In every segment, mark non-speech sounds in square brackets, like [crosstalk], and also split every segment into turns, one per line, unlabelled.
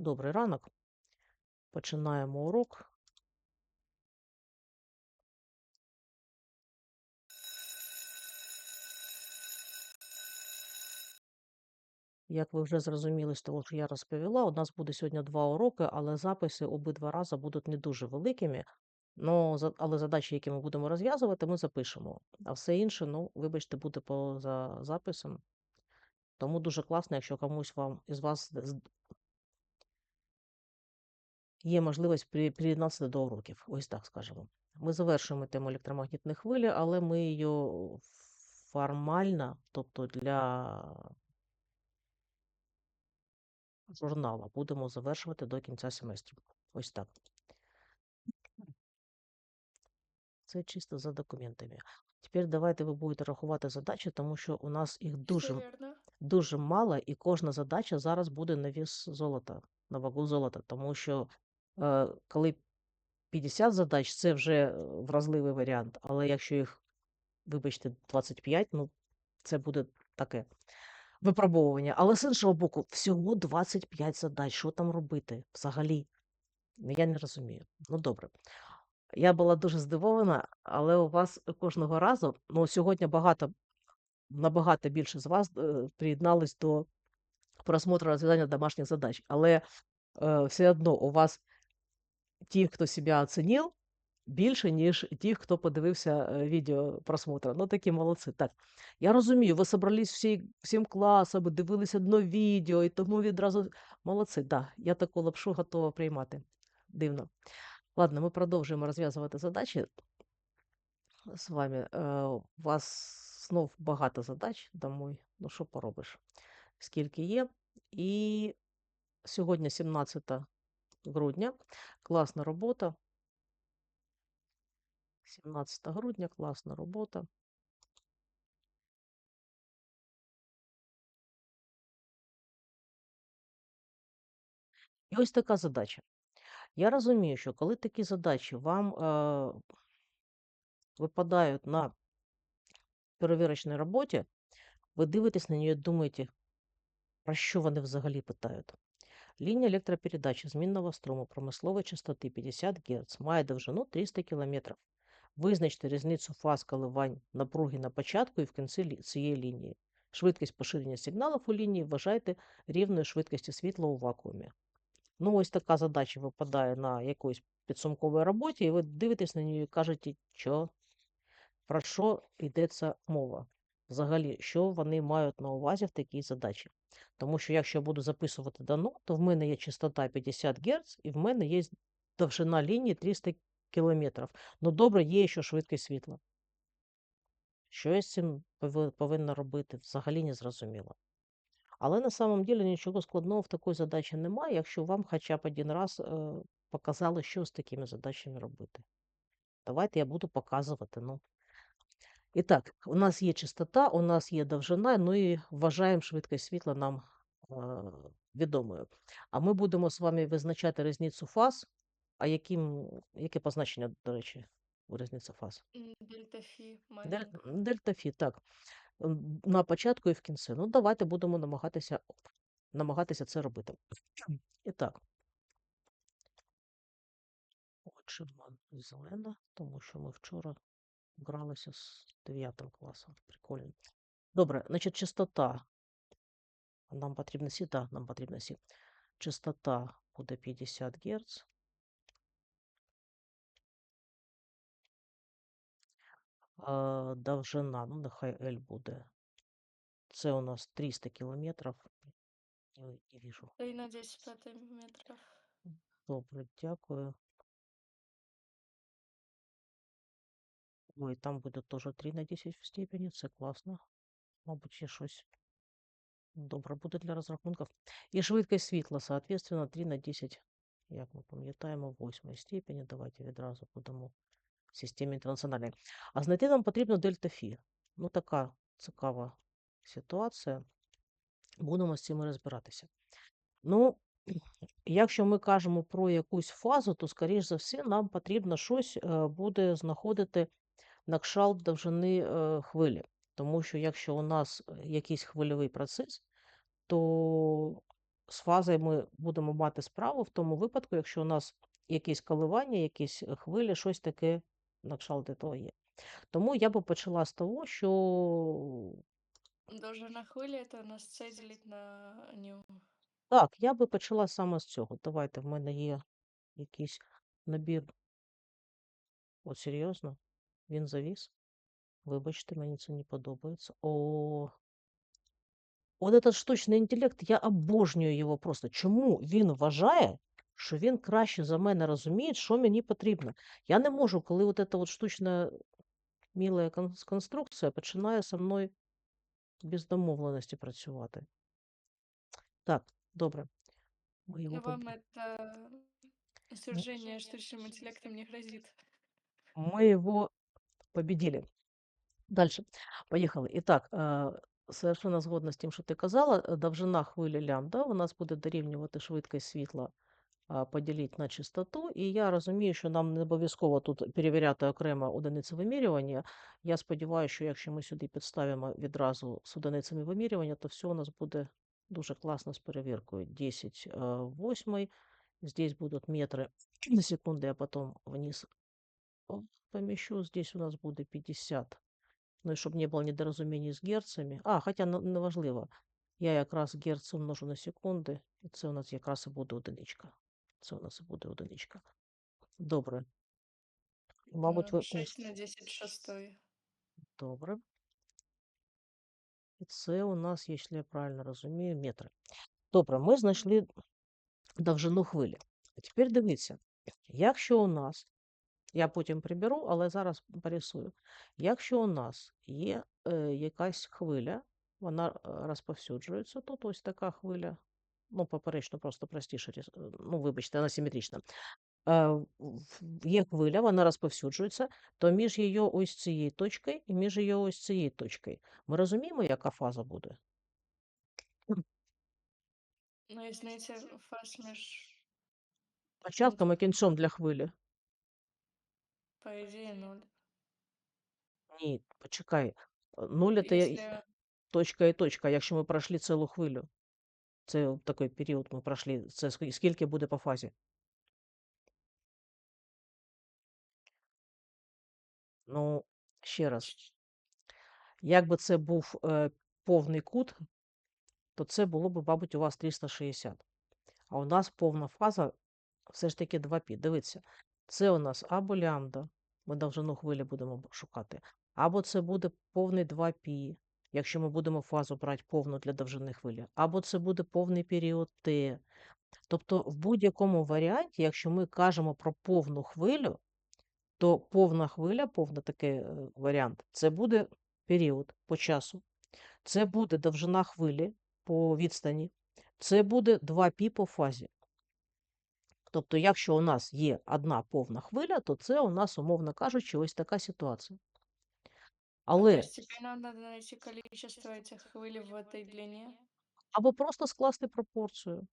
Добрий ранок. Починаємо урок. Як ви вже зрозуміли з того, що я розповіла, у нас буде сьогодні два уроки, але записи обидва рази будуть не дуже великими. Ну, але задачі, які ми будемо розв'язувати, ми запишемо. А все інше, ну, вибачте, буде поза записом. Тому дуже класно, якщо комусь вам із вас є можливість при- приєднатися до уроків. Ось так скажемо. Ми завершуємо тему електромагнітної хвилі, але ми її формально, тобто для журнала, будемо завершувати до кінця семестру. Ось так. Це чисто за документами. Тепер давайте ви будете рахувати задачі, тому що у нас їх дуже, дуже мало, і кожна задача зараз буде на вес золота, на вагу золота. Тому що е, коли 50 задач, це вже е, вразливий варіант. Але якщо їх, вибачте, 25, ну це буде таке випробовування. Але з іншого боку, всього 25 задач. Що там робити взагалі? Ну, Я не розумію. Ну, добре. Я була дуже здивована, але у вас кожного разу, ну, сьогодні багато, набагато більше з вас е, приєднались до просмотру розв'язання домашніх задач. Але е, все одно у вас ті, хто себе оцінив, більше, ніж ті, хто подивився е, відео просмотру. Ну, такі молодці. Так, я розумію, ви собрались всі, всім класом, дивилися одно відео, і тому відразу молодці. Да, я таку лапшу готова приймати. Дивно. Ладно, ми продовжуємо розв'язувати задачі з вами. Е, У вас знов багато задач домой. Ну, що поробиш? Скільки є. І сьогодні 17 грудня. Класна робота. 17 грудня, класна робота. І ось така задача. Я розумію, що коли такі задачі вам е, випадають на перевірочній роботі, ви дивитесь на неї і думаєте, про що вони взагалі питають. Лінія електропередачі змінного струму промислової частоти 50 Гц має довжину 300 км. Визначте різницю фаз коливань напруги на початку і в кінці цієї лінії. Швидкість поширення сигналів у лінії вважайте рівною швидкості світла у вакуумі. Ну, ось така задача випадає на якоїсь підсумковій роботі, і ви дивитесь на неї і кажете, що, про що йдеться мова. Взагалі, що вони мають на увазі в такій задачі. Тому що якщо я буду записувати дано, то в мене є частота 50 Гц, і в мене є довжина лінії 300 км. Ну, добре, є ще швидкість світла. Що я з цим пови- повинна робити, взагалі не зрозуміло. Але на самом деле нічого складного в такій задачі немає, якщо вам хоча б один раз е, показали, що з такими задачами робити. Давайте я буду показувати. Ну. І так, у нас є частота, у нас є довжина, ну і вважаємо швидкість світла нам е, відомою. А ми будемо з вами визначати різницю фаз. А яким, яке позначення, до речі, у різниці фаз?
Дельта Фи
Дель- Дельта Фі, так. На початку і в кінці. Ну, давайте будемо намагатися, намагатися це робити. І так. Отже, зелена, тому що ми вчора гралися з 9 класом. Прикольно. Добре, значить, частота. Нам потрібно сі, так, нам потрібно сі. Частота буде 50 Гц. Довжина, ну, нехай L буде. Це у нас 300 кілометрів. Не, не вижу.
3 на 10 пятых метров.
Добре, дякую. Ой, там буде теж 3 на 10 в степені, це класно. Мабуть, ще щось добре буде для розрахунків. І швидкість світла, соответственно, 3 на 10, як ми пам'ятаємо, в 8 степені. Давайте відразу будемо в системі інтернаціональній. А знайти нам потрібно дельта Фі. Ну, така цікава ситуація. Будемо з цим розбиратися. Ну, [clears throat] якщо ми кажемо про якусь фазу, то, скоріш за все, нам потрібно щось е, буде знаходити на кшалт довжини е, хвилі. Тому що якщо у нас е, якийсь хвильовий процес, то з фазою ми будемо мати справу в тому випадку, якщо у нас якісь коливання, якісь е, хвилі, щось таке на кшталт того є. Тому я би почала з того, що
Довжина хвилі у нас С ділить на ню.
так, я би почала саме з цього. Давайте, в мене є якийсь набір. От серйозно, він завіс. Вибачте, мені це не подобається. О, от этот штучний інтелект, я обожнюю його просто. Чому він вважає, що він краще за мене розуміє, що мені потрібно? Я не можу, коли от эта от штучна міла кон- конструкція починає со мною без домовленості працювати. Так, добре. Ми його
Ну, вам
поб-
это свержение штучным интеллектом не грозит.
мы его победили. Дальше. Поїхали. І так, е, совершенно згодна з тим, що ти казала. е, Довжина хвилі лямбда у нас буде дорівнювати швидкість світла а, поділити на частоту. І я розумію, що нам не обов'язково тут перевіряти окремо одиниці вимірювання. Я сподіваюся, що якщо ми сюди підставимо відразу з одиницями вимірювання, то все у нас буде дуже класно з перевіркою. 10 е, восьмий. Здесь будут метры [clears throat] на секунду, я потом вниз помещу. Здесь у нас буде 50. Ну і щоб не було недорозумінь з герцами. А, хоча не, не важливо. Я якраз герц умножу на секунди, і це у нас якраз і буде одиничка. Це у нас і буде одиничка. Добре. Мабуть, ви...
6 на 10 шестой.
Добре. І це у нас, якщо я правильно розумію, метри. Добре, ми знайшли довжину хвилі. А тепер дивіться, якщо у нас, я потім приберу, але зараз порисую. Якщо у нас є е, якась хвиля, вона е, розповсюджується, тут ось така хвиля, ну, поперечно, просто простіше, е, ну, вибачте, вона симетрична. Е, в- в- є хвиля, вона розповсюджується, то між її ось цією точкою і між її ось цією точкою. Ми розуміємо, яка фаза буде?
Ну, знаєте, фаз між,
Початком і кінцем для хвилі.
По ідеї, нуль.
Ні, почекай. е, Нуль це
Якщо
точка і точка, якщо ми пройшли цілу хвилю. Це такий період ми пройшли. Це ск- скільки буде по фазі? Ну, ще раз. Якби це був е, повний кут, то це було б, мабуть, у вас 360. А у нас повна фаза все ж таки 2π. Дивіться, це у нас або лямбда, ми довжину хвилі будемо шукати, або це буде повний 2π, якщо ми будемо фазу брати повну для довжини хвилі, або це буде повний період t. Тобто, в будь-якому варіанті, якщо ми кажемо про повну хвилю, то повна хвиля, повний такий е, варіант, це буде період по часу. Це буде довжина хвилі по відстані, це буде 2π по фазі. Тобто, якщо у нас є одна повна хвиля, то це у нас, умовно кажучи, ось така ситуація. Але
есть надо найти количество этих хвиль в этой длине.
або просто скласти пропорцію.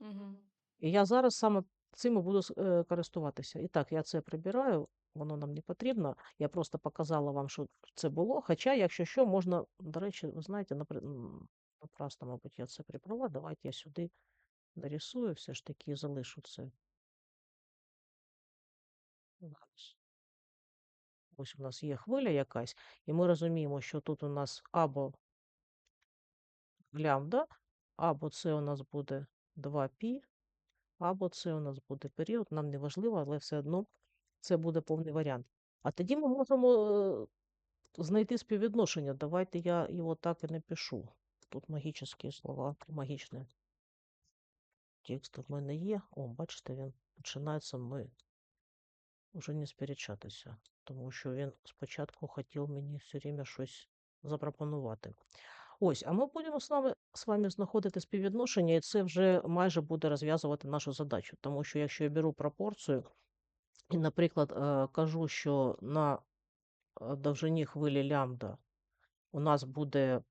Угу.
І я зараз саме цим і буду е, користуватися. І так, я це прибираю, воно нам не потрібно. Я просто показала вам, що це було. Хоча, якщо що, можна, до речі, ви знаєте, м, напрасно, мабуть, я це прибрала. Давайте я сюди нарисую, все ж таки залишу це. Ось у нас є хвиля якась, і ми розуміємо, що тут у нас або лямбда, або це у нас буде 2π, або це у нас буде період, нам не важливо, але все одно це буде повний варіант. А тоді ми можемо е, знайти співвідношення. Давайте я його так і напишу. Тут магічні слова, магічний текст в мене є. О, бачите, він починається ми. Уже не сперечатися, тому що він спочатку хотів мені все время щось запропонувати. Ось, а ми будемо з вами, з вами знаходити співвідношення, і це вже майже буде розв'язувати нашу задачу. Тому що якщо я беру пропорцію і, наприклад, е, кажу, що на е, довжині хвилі лямбда у нас буде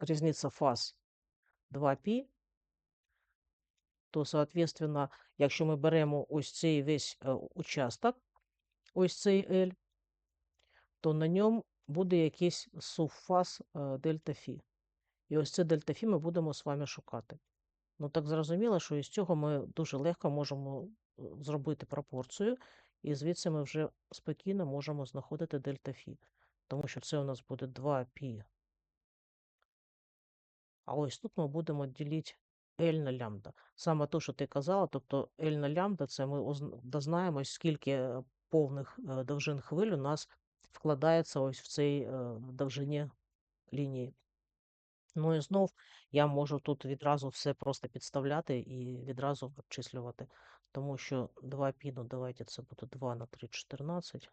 різниця фаз 2π, то, соответственно, якщо ми беремо ось цей весь е, участок, ось цей L, то на ньому буде якийсь субфаз е, дельта Фі. І ось це дельта Фі ми будемо з вами шукати. Ну так зрозуміло, що із цього ми дуже легко можемо е, зробити пропорцію, і звідси ми вже спокійно можемо знаходити дельта Фі. Тому що це у нас буде 2 пі. А ось тут ми будемо ділити L на лямбда. Саме те, що ти казала, тобто L на лямбда, це ми озн- дознаємось, скільки е, повних е, довжин хвиль у нас вкладається ось в цій е, довжині лінії. Ну і знов я можу тут відразу все просто підставляти і відразу обчислювати. Тому що 2 пі, ну давайте це буде 2 на 3, 14.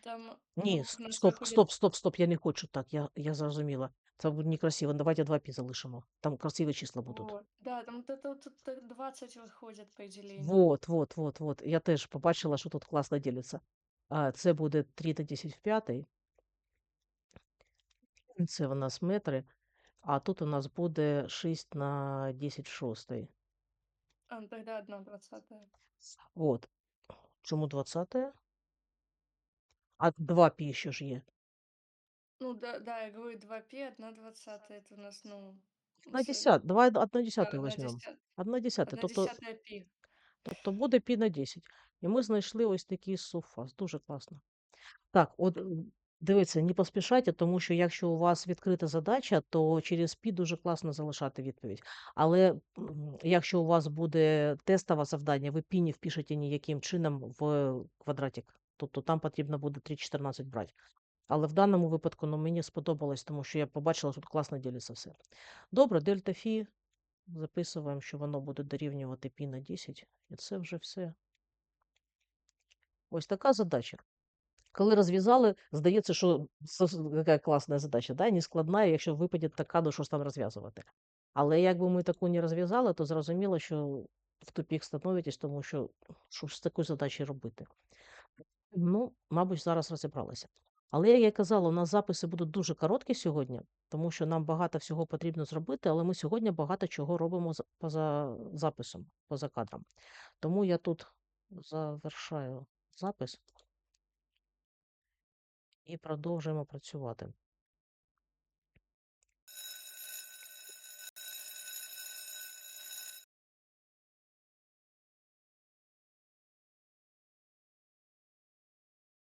Там
Ні,
ну,
стоп, стоп, стоп, стоп, я не хочу так, я, я зрозуміла. Це буде некрасиво. Давайте 2 пі залишимо. Там красиві числа будуть.
Вот. Да, там тут 20 выходит по делению.
Вот, вот, вот, вот. Я теж побачила, що тут класно ділиться. А, це буде 3 на 10 в п'ятий. Це у нас метри. А тут у нас буде 6 на 10 в шостий.
А, ну тогда 1 двадцатая.
От. Чому 20? А 2 пі ще ж є.
Ну да, да, я говорю 2 пи, 1 двадцатая. Это у нас, ну,
На
с-
10. Давай 1
да,
десятую
1
візьмемо.
десятая.
1 десятая.
1
Тобто,
десятая пи.
тобто буде пі на 10. І ми знайшли ось такий суфас. Дуже класно. Так, от м, дивіться, не поспішайте, тому що якщо у вас відкрита задача, то через пі дуже класно залишати відповідь. Але м, якщо у вас буде тестове завдання, ви пі не впишете ніяким чином в квадратик. Тобто там потрібно буде 3,14 брати. Але в даному випадку ну, мені сподобалось, тому що я побачила, що тут класно ділиться все. Добре, дельта фі. Записуємо, що воно буде дорівнювати пі на 10. І це вже все. Ось така задача. Коли розв'язали, здається, що яка класна задача, да? не складна, якщо випаде така, ну що ж там розв'язувати. Але якби ми таку не розв'язали, то зрозуміло, що в тупік становитесь, тому що що ж з такою задачею робити. Ну, мабуть, зараз розібралися. Але, як я казала, у нас записи будуть дуже короткі сьогодні, тому що нам багато всього потрібно зробити, але ми сьогодні багато чого робимо поза записом, поза кадром. Тому я тут завершаю запис і продовжуємо працювати.